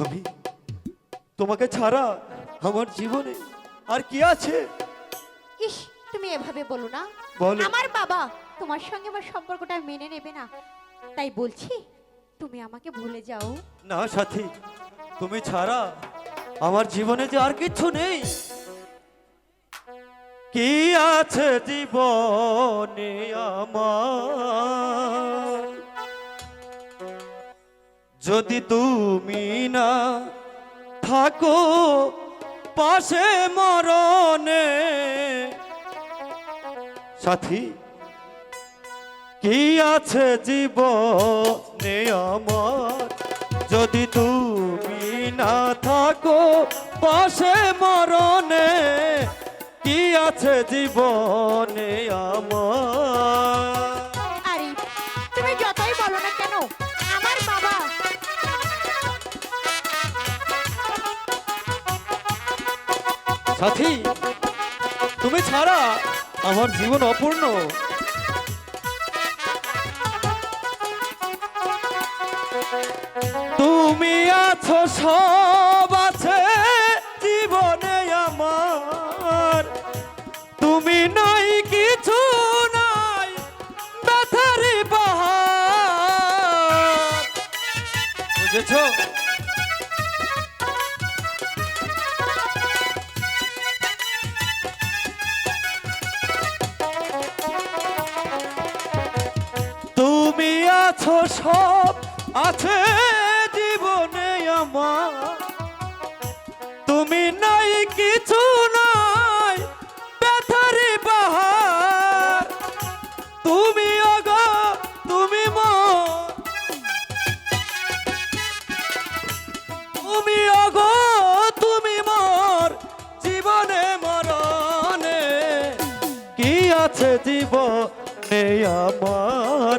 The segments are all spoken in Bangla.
তুমি তোমাকে ছাড়া আমার জীবনে আর কি আছে? ইস তুমি এভাবে বলো না। বলো। আমার বাবা তোমার সঙ্গে আমার সম্পর্কটা মেনে নেবে না। তাই বলছি তুমি আমাকে ভুলে যাও। না সাথী তুমি ছাড়া আমার জীবনে যে আর কিছু নেই। কি আছে জীবনে আমার? যদি তুমি না থাকো পাশে মরণে। সাথী, কি আছে জীবনে আমার? যদি তুমি না থাকো পাশে মরণে, কি আছে জীবনে আমার? সাথী, তুমি ছাড়া আমার জীবন অপূর্ণ। তুমি আছো, সব আছে জীবনে আমার। তুমি নাই, কিছু নাই ব্যথারি বুঝেছ? তুমি আছো সব, আছে জীবনে আমার। তুমি নাই, কিছু নাই, ব্যথারি বাহার তুমি অগ, তুমি তুমি অগ, তুমি মোর, জীবনে মরণে। কি আছে জীবনে আমার?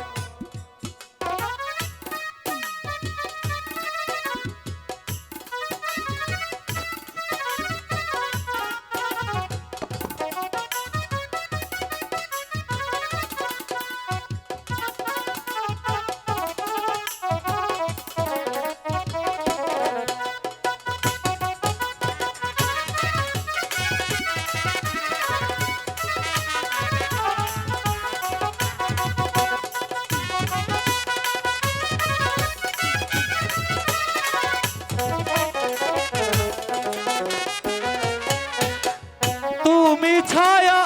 ছায়া,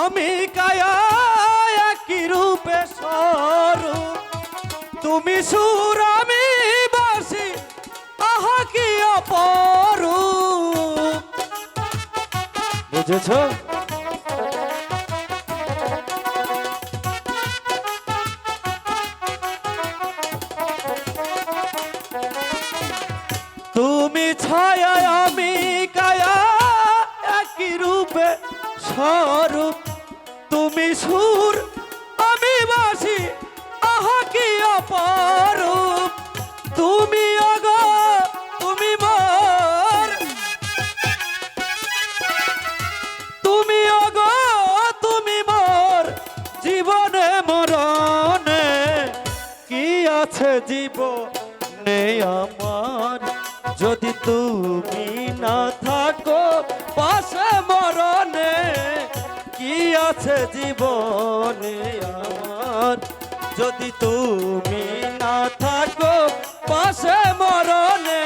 আমি কায়া, একই রূপে স্বরূপ। তুমি সুর, আমি বাসি, আহা কি অপরূপ। বুঝেছ? তুমি ছায়া আমি স্বরূপ, তুমি সুর, আমি বাসি, আহা কি অপরূপ। তুমি অগ, তুমি মর। তুমি অগ, তুমি মর। জীবনে মরণে কি আছে জীবনে আমার? যদি তুমি না থাকো, পাশে মরণে কি আছে জীবনে আমার যদি তুমি না থাকো, পাশে মরণে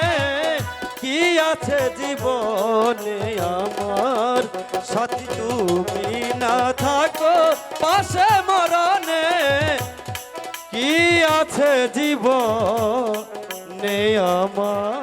কি আছে জীবনে আমার? সাথী তুমি না থাকো, পাশে মরণে কি আছে জীবনে আমার?